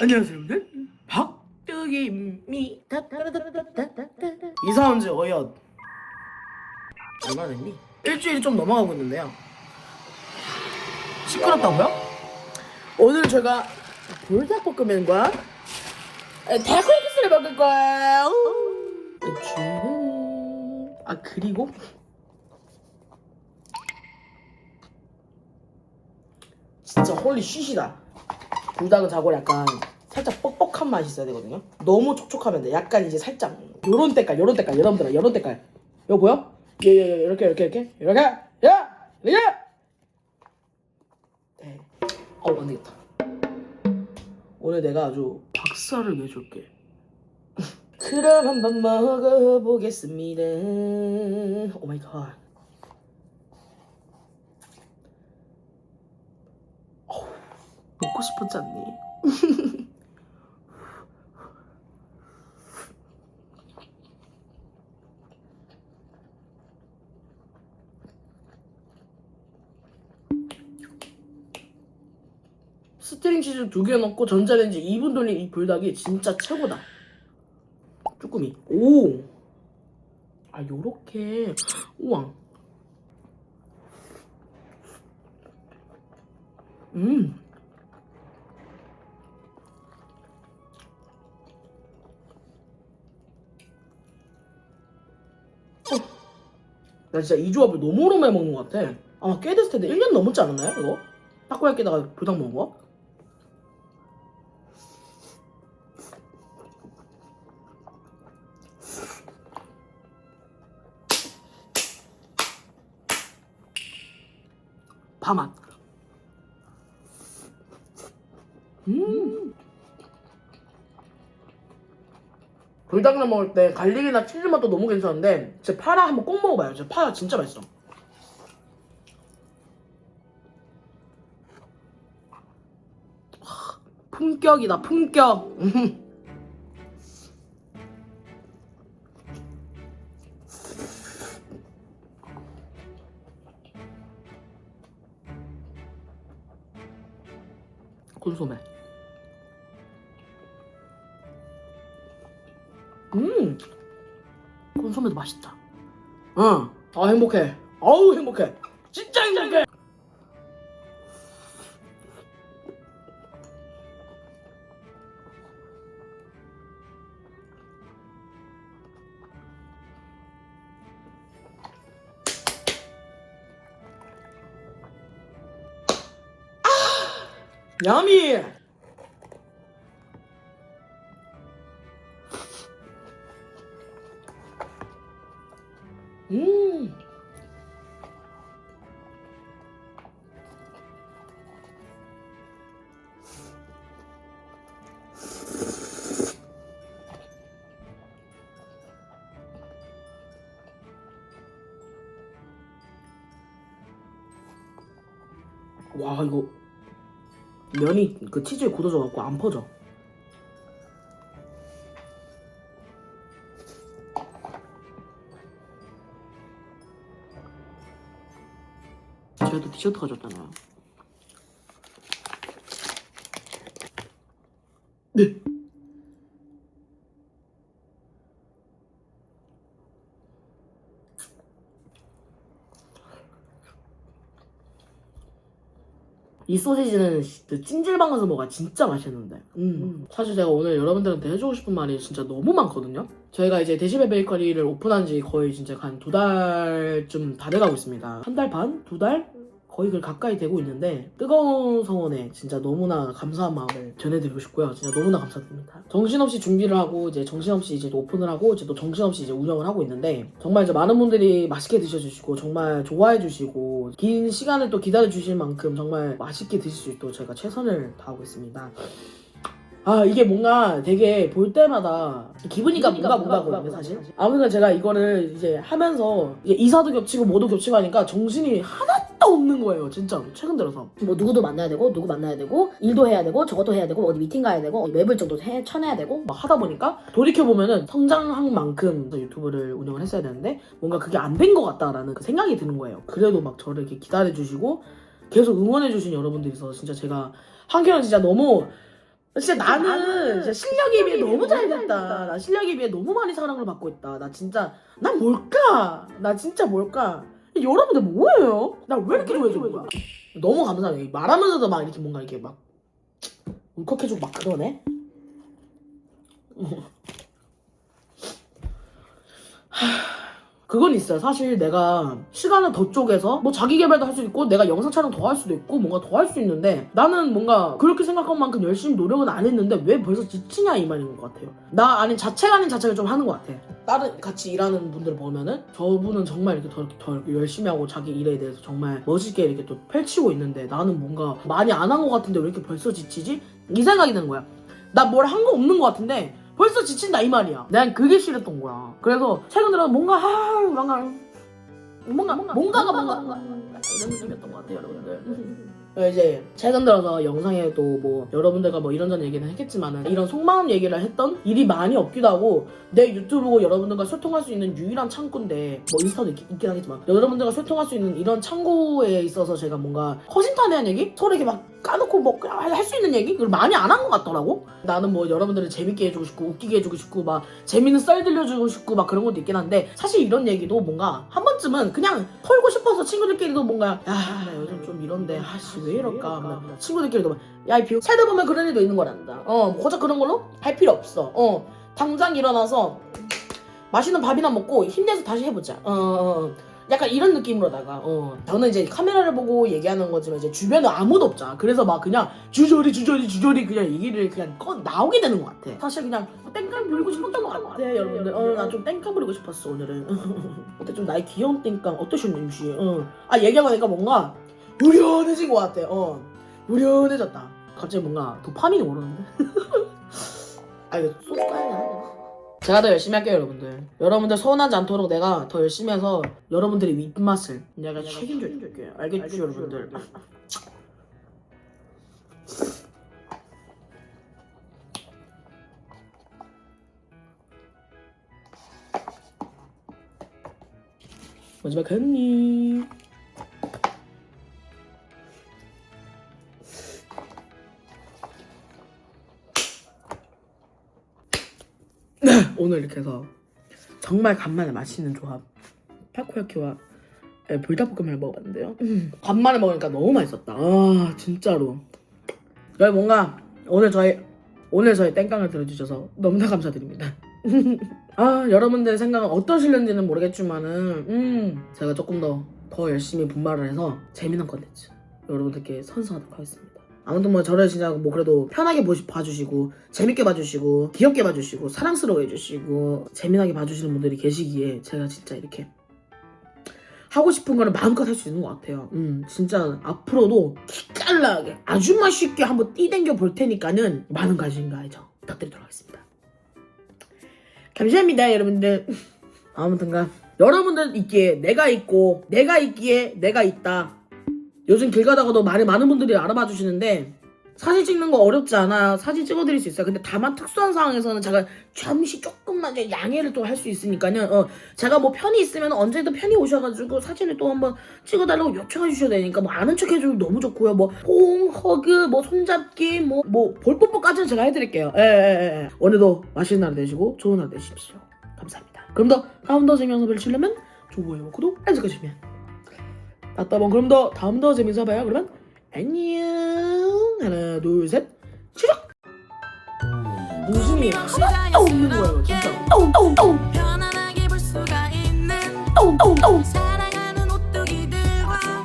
안녕하세요 여러분들 박뜨기입니다 이사 온 지 어엿 얼마 됐니? 일주일이 좀 넘어가고 있는데요 시끄럽다고요? 오늘 제가 불닭볶음면과 달콤국수를 먹을 거예요 음. 아 그리고 진짜 홀리 쉬시다 불닭은 자고 약간 살짝 뻑뻑한 맛이 있어야 되거든요. 너무 촉촉하면 돼. 약간 이제 살짝 요런 때깔, 요런 때깔, 여러분들아, 요런 때깔. 이거 보여? 예, 예, 예, 이렇게, 이렇게, 이렇게, 이렇게, 야, 이렇게. 네. 어우 안 되겠다. 오늘 내가 아주 박살을 내줄게. 그럼 한번 먹어보겠습니다. 오 마이 갓. 어우, 먹고 싶었지 않니? 스트링 치즈 두 개 넣고 전자레인지 2분 돌린 이 불닭이 진짜 최고다. 쭈꾸미. 오. 아 요렇게. 우와. 음. 나 진짜 이 조합을 너무 오랜만에 먹는 것 같아. 아마 꽤 됐을 텐데 1년 넘었지 않았나요 이거? 타코야끼다가 불닭 먹은 거? 파맛. 불닭면 먹을 때 갈릭이나 치즈 맛도 너무 괜찮은데 진짜 파라 한번 꼭 먹어봐요. 진짜 파 진짜 맛있어. 하, 품격이다 품격. 음. 콘소메. 소메도 맛있다. 응, 아 행복해. 아우 행복해. 진짜 행복해. 야미. 와 이거 면이 그 치즈에 굳어져 갖고 안 퍼져. 또 티셔츠 가져왔잖아요. 네. 이 소시지는 그 찜질방 가서 먹어야 진짜 맛있는데. 음. 사실 제가 오늘 여러분들한테 해주고 싶은 말이 진짜 너무 많거든요. 저희가 이제 데시벨 베이커리를 오픈한 지 거의 진짜 한 두 달쯤 다 돼가고 있습니다. 한 달 반? 두 달? 거의 그 가까이 되고 있는데 뜨거운 성원에 진짜 너무나 감사한 마음을 전해드리고 싶고요. 진짜 너무나 감사드립니다. 정신없이 준비를 하고 이제 정신없이 이제 또 오픈을 하고 이제 또 정신없이 이제 운영을 하고 있는데 정말 이제 많은 분들이 맛있게 드셔주시고 정말 좋아해 주시고 긴 시간을 또 기다려 주실 만큼 정말 맛있게 드실 수 있도록 저희가 최선을 다하고 있습니다. 아 이게 뭔가 되게 볼 때마다 기분이가 뭔가 뭔가거든요 사실 아무튼 제가 이거를 이제 하면서 이게 이사도 겹치고 뭐도 겹치고 하니까 정신이 하나 도 없는 거예요 진짜로 최근 들어서 뭐 누구도 만나야 되고 누구 만나야 되고 일도 해야 되고 저것도 해야 되고 어디 미팅 가야 되고 맵을 정도 해 쳐내야 되고 막 하다 보니까 돌이켜보면은 성장한 만큼 유튜브를 운영을 했어야 되는데 뭔가 그게 안 된 것 같다라는 그 생각이 드는 거예요 그래도 막 저를 이렇게 기다려주시고 계속 응원해주신 여러분들이 있어서 진짜 제가 한결은 진짜 너무 진짜 나는 진짜 실력에 비해 너무 잘 됐다. 나 실력에 비해 너무 많이 사랑을 받고 있다. 나 진짜 난 뭘까? 나 진짜 뭘까? 여러분들 뭐예요? 나 왜 이렇게 좋아해주는 거야? 너무 감사해. 말하면서도 막 이렇게 뭔가 이렇게 막 울컥해주고 막 그러네. 그건 있어요. 사실 내가 시간을 더 쪼개서 뭐 자기 개발도 할 수 있고 내가 영상 촬영 더 할 수도 있고 뭔가 더 할 수 있는데 나는 뭔가 그렇게 생각한 만큼 열심히 노력은 안 했는데 왜 벌써 지치냐 이 말인 것 같아요. 나 아닌 자책 아닌 자책을 좀 하는 것 같아. 다른 같이 일하는 분들 보면은 저분은 정말 이렇게 더, 더 열심히 하고 자기 일에 대해서 정말 멋있게 이렇게 또 펼치고 있는데 나는 뭔가 많이 안 한 것 같은데 왜 이렇게 벌써 지치지? 이 생각이 드는 거야. 나 뭘 한 거 없는 것 같은데 벌써 지친다 이 말이야. 난 그게 싫었던 거야. 그래서 최근 들어 뭔가 하 뭔가 뭔가 뭔가가 뭔가 이 런 느낌이었던 것 같아요, 여러분들. 어, 이제 최근 들어서 영상에도 뭐 여러분들과 뭐 이런저런 얘기는 했겠지만은 이런 속마음 얘기를 했던 일이 많이 없기도 하고 내 유튜브고 여러분들과 소통할 수 있는 유일한 창구인데 뭐 인스타도 있, 있긴 하겠지만 여러분들과 소통할 수 있는 이런 창구에 있어서 제가 뭔가 허심탄회한 얘기? 서로 이렇게 막 까놓고 뭐 그냥 할 수 있는 얘기? 그걸 많이 안 한 것 같더라고 나는 뭐 여러분들을 재밌게 해주고 싶고 웃기게 해주고 싶고 막 재밌는 썰 들려주고 싶고 막 그런 것도 있긴 한데 사실 이런 얘기도 뭔가 한 번쯤은 그냥 털고 싶어서 친구들끼리도 뭔가 야 나 요즘 좀 이런데 아씨 왜 이럴까? 막 친구들끼리도 막 야 이 비용 살다 보면 그런 일도 있는 거란다. 어 고작 그런 걸로? 할 필요 없어. 어 당장 일어나서 맛있는 밥이나 먹고 힘내서 다시 해보자. 어, 어, 어. 약간 이런 느낌으로다가 어. 저는 이제 카메라를 보고 얘기하는 거지만 이제 주변에 아무도 없잖아. 그래서 막 그냥 주저리 주저리 주저리 그냥 얘기를 그냥 꺼 나오게 되는 것 같아. 사실 그냥 땡깡 부리고 싶었던 것 같아 여러분들. 어나 좀 땡깡 부리고 싶었어 오늘은. 어때? 좀 나의 귀여운 땡깡 어떠셨는지 어. 아 얘기하고 나니까 뭔가 우련해진 것 같아. 어. 우련해졌다. 갑자기 뭔가 도파민이 오르는데? 아 이거 소주 까야? 제가 더 열심히 할게요 여러분들. 여러분들 서운하지 않도록 내가 더 열심히 해서 여러분들의 입맛을 내가 책임져 줄게 알겠죠 여러분들. 마지막 한입 오늘 이렇게 해서 정말 간만에 맛있는 조합 타코야키와 에, 불닭볶음면을 먹어봤는데요. 음, 간만에 먹으니까 너무 맛있었다. 아 진짜로. 여기 뭔가 오늘 저희 오늘 저희 땡깡을 들어주셔서 너무나 감사드립니다. 아 여러분들의 생각은 어떠실는지는 모르겠지만은 음 제가 조금 더 더 열심히 분발을 해서 재미난 컨텐츠 여러분들께 선사하도록 하겠습니다 아무튼 뭐 저를 진짜 뭐 그래도 편하게 보시, 봐주시고 재밌게 봐주시고 귀엽게 봐주시고 사랑스러워 해주시고 재미나게 봐주시는 분들이 계시기에 제가 진짜 이렇게 하고 싶은 거를 마음껏 할 수 있는 것 같아요. 음, 진짜 앞으로도 기깔나게 아주 맛있게 한번 띠댕겨 볼 테니까는 많은 관심 가해줘 부탁드리도록 하겠습니다. 감사합니다, 여러분들. 아무튼간 여러분들 있기에 내가 있고 내가 있기에 내가 있다. 요즘 길 가다가도 많이 많은 분들이 알아봐 주시는데 사진 찍는 거 어렵지 않아요. 사진 찍어드릴 수 있어요. 근데 다만 특수한 상황에서는 제가 잠시 조금만 양해를 또 할 수 있으니까요. 어, 제가 뭐 편히 있으면 언제든 편히 오셔가지고 사진을 또 한번 찍어달라고 요청해 주셔야 되니까 뭐 아는 척 해줘도 너무 좋고요. 뭐 퐁, 허그, 뭐 손잡기, 뭐 뭐 볼뽀뽀까지는 제가 해드릴게요. 예, 예, 예. 오늘도 맛있는 하루 되시고 좋은 하루 되십시오. 감사합니다. 그럼 더 다음 더 재미있는 걸 치려면 좋아요, 구독, 알림 설정해주시면 맞다 번 그럼 더 다음 더 재밌어 봐요. 그러면? 안녕! 하나 둘셋 시작! 웃음이 하나도 없는 거예요 진짜. 편안하게 볼 수가 있는 사랑하는 오뚜기들과